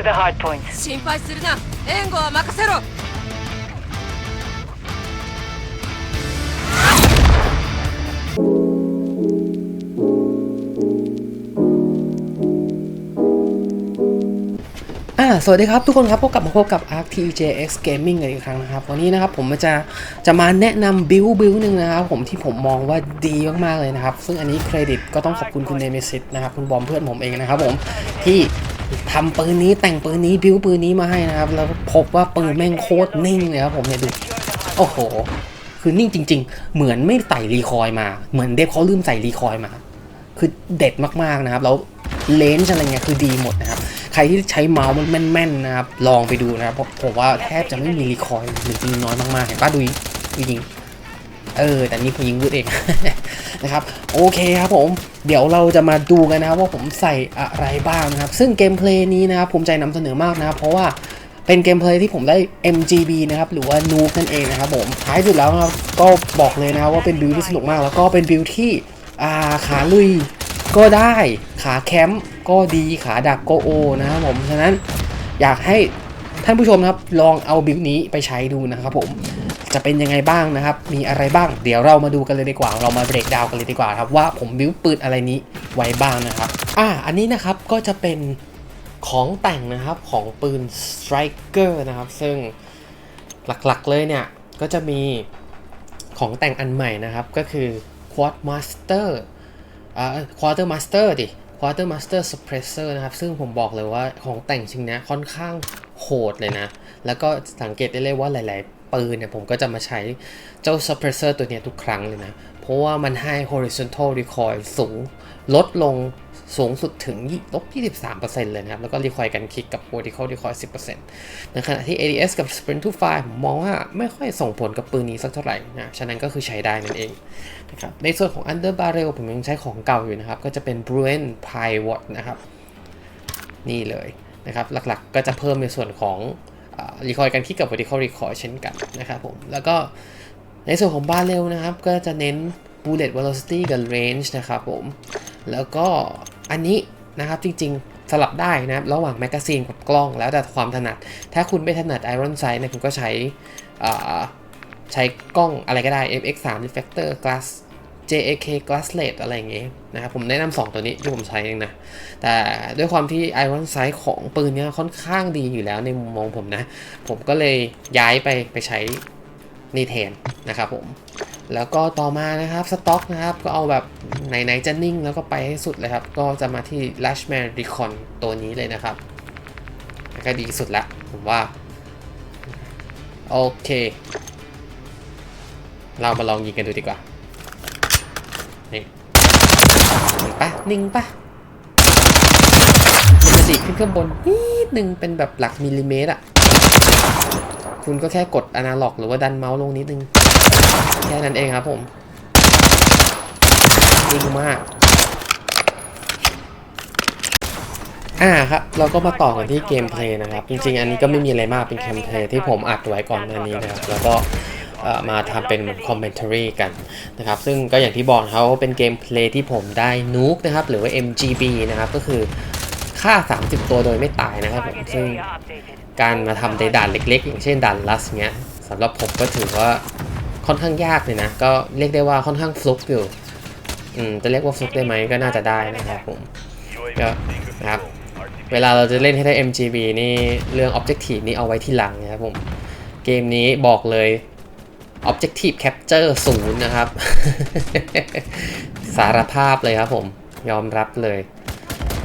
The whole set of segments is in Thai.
to the hard points. 心配するな援護は任せろ อ่าสวัสดีครับทุกคนครับพบกลับมาพบกับ Arc TJX Gaming กันอีกครั้งนะครับวันนี้นะครับผมจะจะมาแนะนำบิวบิวหนึ่งนะครับผมที่ผมมองว่าดีมากๆเลยนะครับ ซึ่งอันนี้เครดิตก็ต้องขอบคุณคุณเนมิซิตนะครับคุณบอมเพื่อนผมเองนะครับผมที่ ทำปืนนี้แต่งปืนนี้บิวปืนนี้มาให้นะครับ แล้วพบว่าปืนแม่งโคตรนิ่งเลยครับผมเนี่ยดูโอ้โห คือนิ่งจริง ๆ เหมือนไม่ใส่รีคอย์มา เหมือนเดฟเขาลืมใส่รีคอย์มา คือเด็ดมากๆนะครับ แล้วเลนส์อะไรเงี้ยคือดีหมดนะครับ ใครที่ใช้เมาส์มันแม่นๆนะครับ ลองไปดูนะครับผมผมว่าแทบจะไม่มีรีคอยหรือจริงน้อยมากๆเห็นป้าดูยิง เออ แต่นี่ผมยิงวุดเอง นะครับ โอเคครับผม เดี๋ยวเราจะมาดูกันนะครับว่าผมใส่อะไรบ้างนะครับ ซึ่งเกมเพลย์นี้นะครับภูมิใจนำเสนอมากนะครับ เพราะว่าเป็นเกมเพลย์ที่ผมได้ MGB นะครับ หรือว่า Noob นั่นเองนะครับผมท้ายสุดแล้วนะครับก็บอกเลยนะว่าเป็นบิลที่สนุกมาก แล้วก็เป็นบิลที่อาขาลุยก็ได้ขาแคมป์ก็ดีขาดักก็โอนะครับผมฉะนั้นอยากให้ท่านผู้ชมครับลองเอาบิลนี้ไปใช้ดูนะครับผม จะเป็นยังไงบ้างนะครับ มีอะไรบ้าง เดี๋ยวเรามาดูกันเลยดีกว่า เรามาเบรกดาวกันเลยดีกว่าครับว่าผมบิลปืนอะไรนี้ไว้บ้างนะครับ อ่า อันนี้นะครับก็จะเป็นของแต่งนะครับของปืน Striker นะครับ ซึ่งหลักๆเลยเนี่ย ก็จะมีของแต่งอันใหม่นะครับ ก็คือ Quad Master อ่า Quarter Master ดิ Quarter Master Suppressor นะครับ ซึ่งผมบอกเลยว่าของแต่งชิ้นเนี้ค่อนข้างโหดเลยนะ แล้วก็สังเกตได้เลยว่าหลาย ๆ ปืนเนี่ยผมก็จะมาใช้เจ้า Suppressor ตัวนี้ทุกครั้งเลยนะ เพราะว่ามันให้ horizontal recoil สูง ลดลงสูงสุดถึงลบ23%เลยนะครับ แล้วก็ recoil กันคลิกกับ vertical recoil 10%ในขณะที่ ADS กับ sprint to fire ผมมองว่าไม่ค่อยส่งผลกับปืนนี้สักเท่าไหร่นะ ฉะนั้นก็คือใช้ได้นั่นเองนะครับ ในส่วนของ under barrel ผมยังใช้ของเก่าอยู่นะครับ ก็จะเป็น Bruen Pivot นะครับ นี่เลยนะครับ หลักๆก็จะเพิ่มในส่วนของ รีคอยกันคลิกกับ vertical recoil เช่นกันนะครับผม แล้วก็ในส่วนของ barrel นะครับ ก็จะเน้น bullet velocity กับ range นะครับผม แล้วก็อันนี้นะครับจริงๆสลับได้นะครับ ระหว่างแมกกาซีนกับกล้องแล้วแต่ความถนัด ถ้าคุณไม่ถนัด iron sight เนี่ยคุณก็ใช้ใช้กล้องอะไรก็ได้ FX3 reflector glass JAK glasslet อะไรอย่างเงี้ยนะครับผมแนะนำสองตัวนี้ที่ผมใช้เองนะ แต่ด้วยความที่ iron sight ของปืนเนี้ยค่อนข้างดีอยู่แล้วในมุมมองผมนะ ผมก็เลยย้ายไปไปใช้นี่แทนนะครับผม แล้วก็ต่อมานะครับสต็อกนะครับ ก็เอาแบบไหนๆจะนิ่งแล้วก็ไปให้สุดเลยครับ ก็จะมาที่ Lashman Recon ตัวนี้เลยนะครับก็ดีสุดละผมว่า โอเค เรามาลองยิงกันดูดีกว่า นี่เห็น ปะนิ่งปะมันจะดีดขึ้นข้างบนนิดนึงเป็นแบบหลักมิลลิเมตรอะคุณก็แค่กดอนาล็อก หรือว่าดันเมาส์ลงนิดนึง แค่นั้นเองครับผมนิ่งมาก อ่าครับ เราก็มาต่อกันที่เกมเพลย์นะครับ จริงๆ อันนี้ก็ไม่มีอะไรมากเป็นเกมเพลย์ที่ผมอัดไว้ก่อนหน้านี้นะครับ แล้วก็ มาทำเป็นคอมเมนต์รีกันนะครับ ซึ่งก็อย่างที่บอกนะครับว่าเป็นเกมเพลย์ที่ผมได้นูกนะครับ หรือว่า MGB นะครับ ก็คือฆ่า 30 ตัวโดยไม่ตายนะครับผมซึ่งการมาทำในด่านเล็ก ๆ อย่างเช่นด่านลัสเงี้ยสำหรับผมก็ถือว่าค่อนข้างยากเลยนะ ก็เรียกได้ว่าค่อนข้างฟลุกอยู่อืมจะเรียกว่าฟลุกได้ไหมก็น่าจะได้นะครับผมก็นะครับเวลาเราจะเล่นให้ได้ MGB นี่เรื่อง Objective นี่เอาไว้ที่หลังนะครับผม เกมนี้บอกเลย Objective Capture ศูนย์นะครับ สารภาพเลยครับผมยอมรับเลย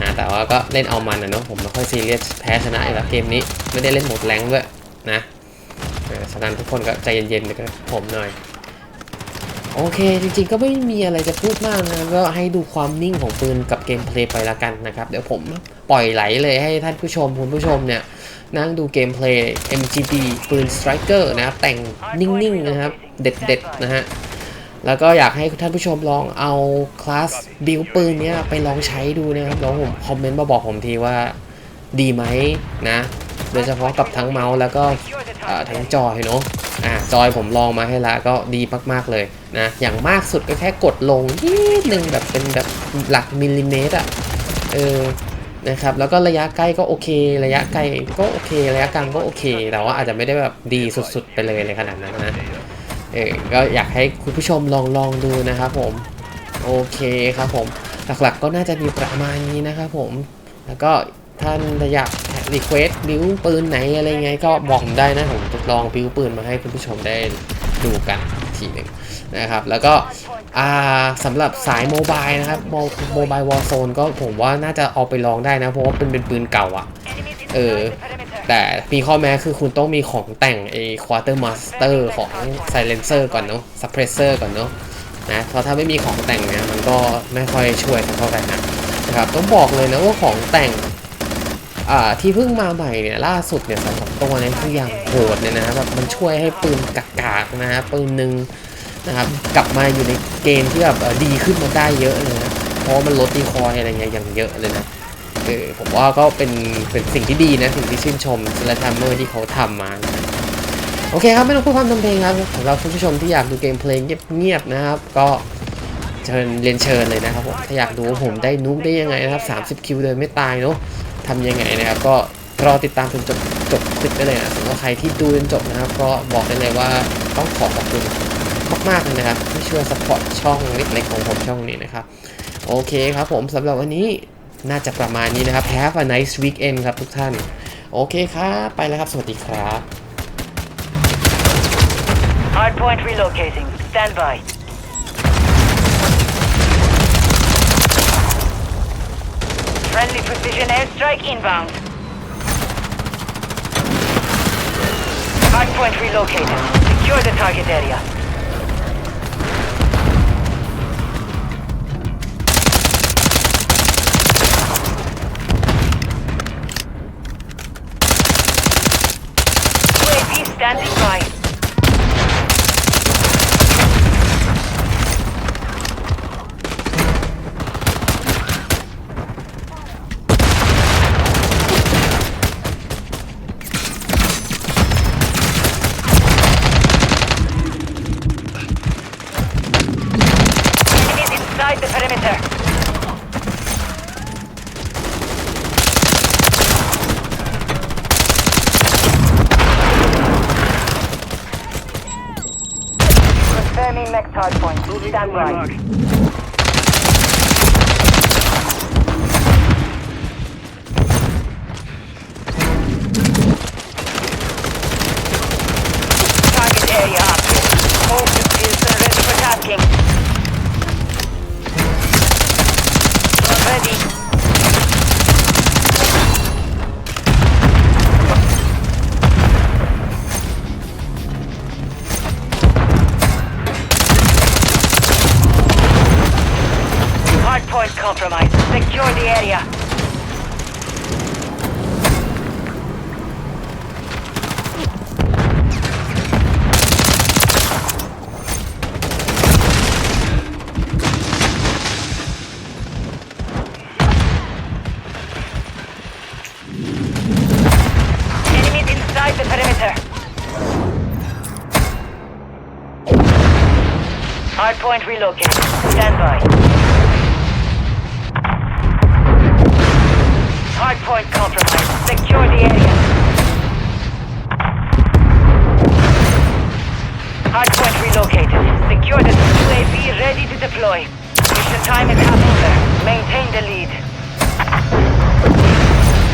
นะแต่ว่าก็เล่นเอามันนะเนาะผมไม่ค่อยซีเรียสแพ้ชนะอยู่แล้วเกมนี้ไม่ได้เล่นหมดแรงด้วยนะฉะนั้นทุกคนก็ใจเย็นๆนะครับผมหน่อย โอเค จริงๆก็ไม่มีอะไรจะพูดมากนะ ก็ให้ดูความนิ่งของปืนกับเกมเพลย์ไปละกันนะครับ เดี๋ยวผมปล่อยไหลเลยให้ท่านผู้ชมคุณผู้ชมเนี่ย นั่งดูเกมเพลย์ MGB ปืน Striker นะครับ แต่งนิ่งๆนะครับ เด็ดๆนะฮะแล้วก็อยากให้ท่านผู้ชมลองเอาคลาสบิลปืนเนี้ยไปลองใช้ดูนะครับแล้วผมคอมเมนต์มาบอกผมทีว่าดีไหมนะ โดยเฉพาะกับทั้งเมาส์แล้วก็ทั้งจอยเนาะ อ่าจอยผมลองมาให้ละก็ดีมากๆเลยนะอย่างมากสุดก็แค่กดลงนิดนึงแบบเป็นแบบหลักมิลลิเมตรอะเออนะครับแล้วก็ระยะใกล้ก็โอเค ระยะไกลก็โอเค ระยะกลางก็โอเค แต่ว่าอาจจะไม่ได้แบบดีสุดๆ ไปเลยในขนาดนั้นนะเออก็อยากให้คุณผู้ชมลองลองดูนะครับผมโอเคครับผมหลักๆก็น่าจะมีประมาณนี้นะครับผม แล้วก็ท่านอยาก รีเควสบิวปืนไหนอะไรไงก็บอกผมได้นะ ผมจะลองบิวปืนมาให้คุณผู้ชมได้ดูกันทีหนึ่งนะครับ แล้วก็อ่าสำหรับสายโมบายนะครับโมบายวอลโซนก็ผมว่าน่าจะเอาไปลองได้นะ เพราะว่าเป็นเป็นปืนเก่าอะ่ะ เออ แต่มีข้อแม้คือคุณต้องมีของแต่งไอ้ควอเตอร์มาสเตอร์ของไซเลนเซอร์ก่อนเนาะซับเพรสเซอร์ก่อนเนาะนะเพราะถ้าไม่มีของแต่งเนี่ยมันก็ไม่ค่อยช่วยเท่าไหร่นะนะครับต้องบอกเลยนะว่าของแต่ง ที่เพิ่งมาใหม่เนี่ยล่าสุดเนี่ยสำหรับตัวเนี่ยคืออย่างโหดเนี่ยนะแบบมันช่วยให้ปืนกากๆนะฮะปืนหนึ่งนะครับกลับมาอยู่ในเกณฑ์ที่แบบดีขึ้นมาได้เยอะเลยนะเพราะมันลดดีคอยอะไรเงี้ยอย่างเยอะเลยนะเออผมว่าก็เป็นเป็นสิ่งที่ดีนะสิ่งที่ชื่นชมแลทัมเมอร์ที่เขาทำมานะโอเคครับไม่ต้องพูดความทำเพลงครับสำหรับคุณผู้ชมที่อยากดูเกมเพลงเงียบๆนะครับ ก็เชิญเรียนเชิญเลยนะครับผมถ้าอยากดูว่าผมได้นุกได้ยังไงนะครับ 30 คิวเดินไม่ตายเนาะ ทำยังไงนะครับ ก็รอติดตามจนจบจบคลิปได้เลยนะสำหรับใครที่ดูจนจบนะครับ ก็บอกได้เลยว่าต้องขอขอบคุณมากๆเลยนะครับที่ช่วยสปอร์ตช่องเล็กๆของผมช่องนี้นะครับ โอเคครับผมสำหรับวันนี้น่าจะประมาณนี้นะครับ Have a nice weekend ครับทุกท่าน โอเคครับ ไปแล้วครับ สวัสดีครับ Hardpoint relocating. Stand by. Friendly precision airstrike inbound. Hardpoint relocated. Secure the target area. UAV standing by. Enemies inside the perimeter. Confirming next hard point. Stand by. Target area active. To Pilsen ready for tasking. Hardpoint compromised. Secure the area. Enemies inside the perimeter. Hardpoint relocated. Stand by. Hardpoint compromised. Secure the area. Hardpoint relocated. Secure the UAV ready to deploy. Mission time is half over. Maintain the lead.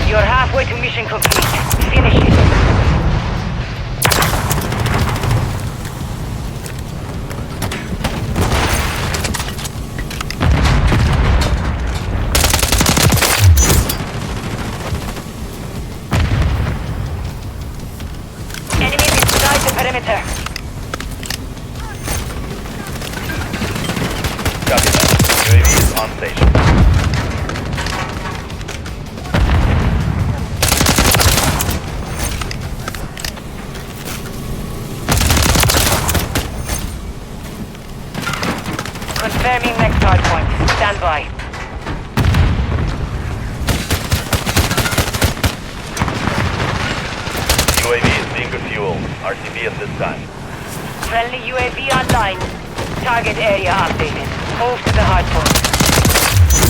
You're halfway to mission complete. Finish it. Station. Confirming next hard point. Stand by. UAV is being refueled. RTB at this time. Friendly UAV online. Target area updated. Move to the hard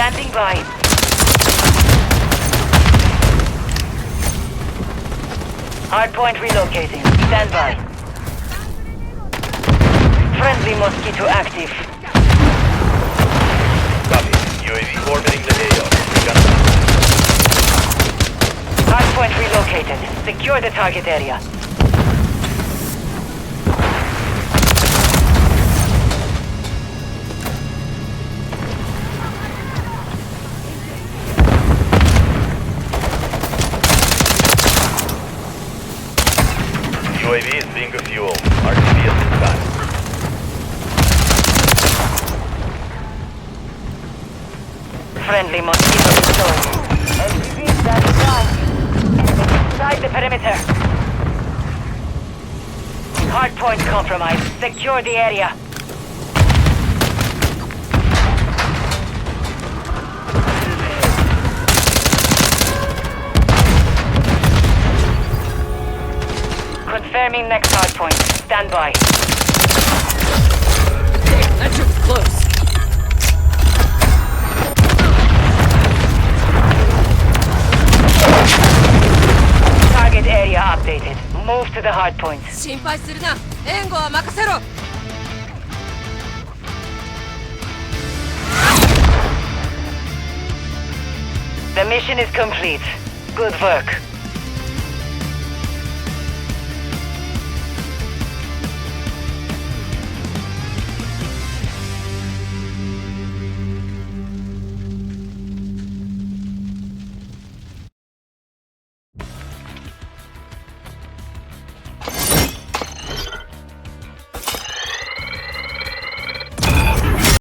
standing by. Hardpoint relocating. Stand by. Friendly mosquito active. Copy. UAV orbiting the AO. Hardpoint relocated. Secure the target area. Friendly mosquito by. Inside the perimeter. Hardpoint compromised. Secure the area. Confirming next hardpoint. Stand by. to the hardpoint. 心配するな援護は任せろ The mission is complete. Good work.